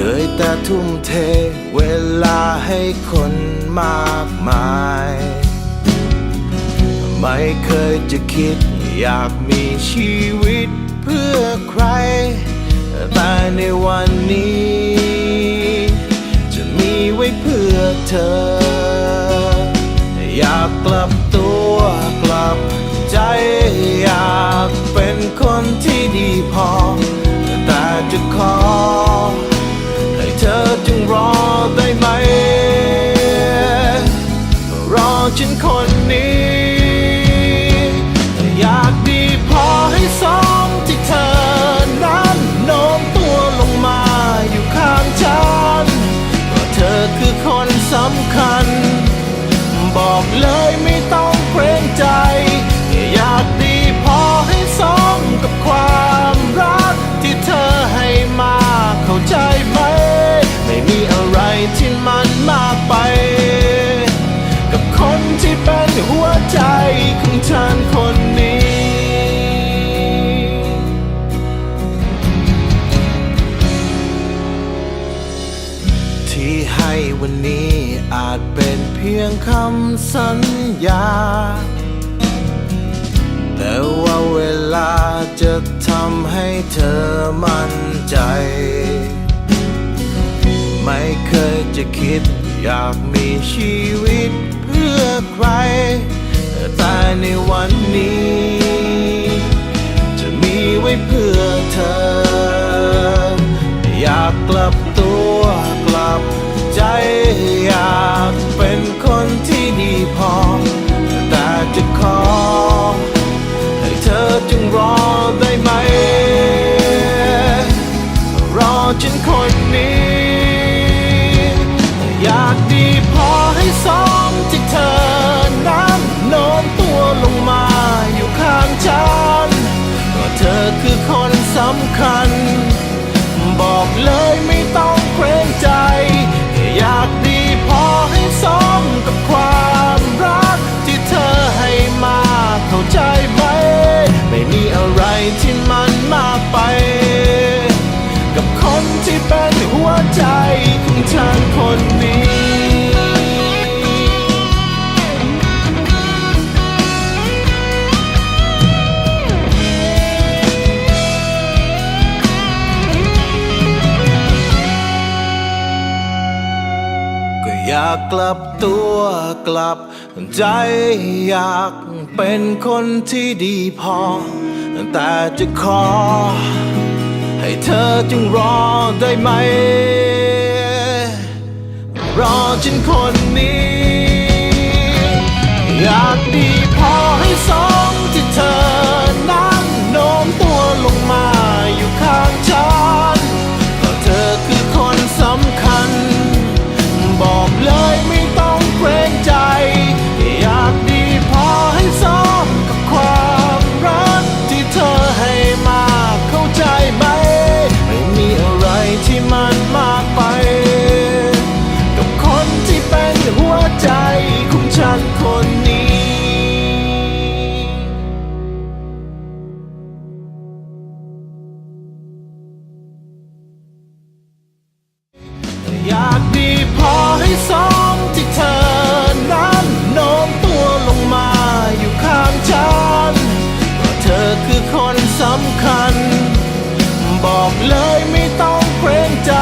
เคยแต่ทุ่มเทเวลาให้คนมากมาย ไม่เคยจะคิดอยากมีชีวิตเพื่อใคร แต่ในวันนี้ จะมีไว้เพื่อเธอ อยากกลับตัวกลับใจอยากเป็นคนที่ดีพอ แต่จะขอ คนนี้ อยากดีพอให้สมที่เธอนั้นโน้มตัวลงมาอยู่ข้างฉันเพราะเธอคือคนสำคัญ บอกเลยไม่ต้องเกรงใจ ของฉันคนนี้ ที่ให้วันนี้อาจเป็นเพียงคำสัญญา แต่ว่าเวลาจะทำให้เธอมั่นใจ ไม่เคยจะคิดอยากมีชีวิตเพื่อใคร ในวันนี้ จะมีไว้เพื่อเธอ อยากกลับตัวกลับใจอยากเป็นคนที่ดีพอ แต่จะขอ ให้เธอจึงรอได้ไหม รอฉันคนนี้ำคัญากกลับตัวกลับใจอยากเป็นคนที่ดีพอ แต่จะขอ ให้เธอจึงรอได้ไหม รอฉันคนนี้ เลยไม่ต้องเกรงใจ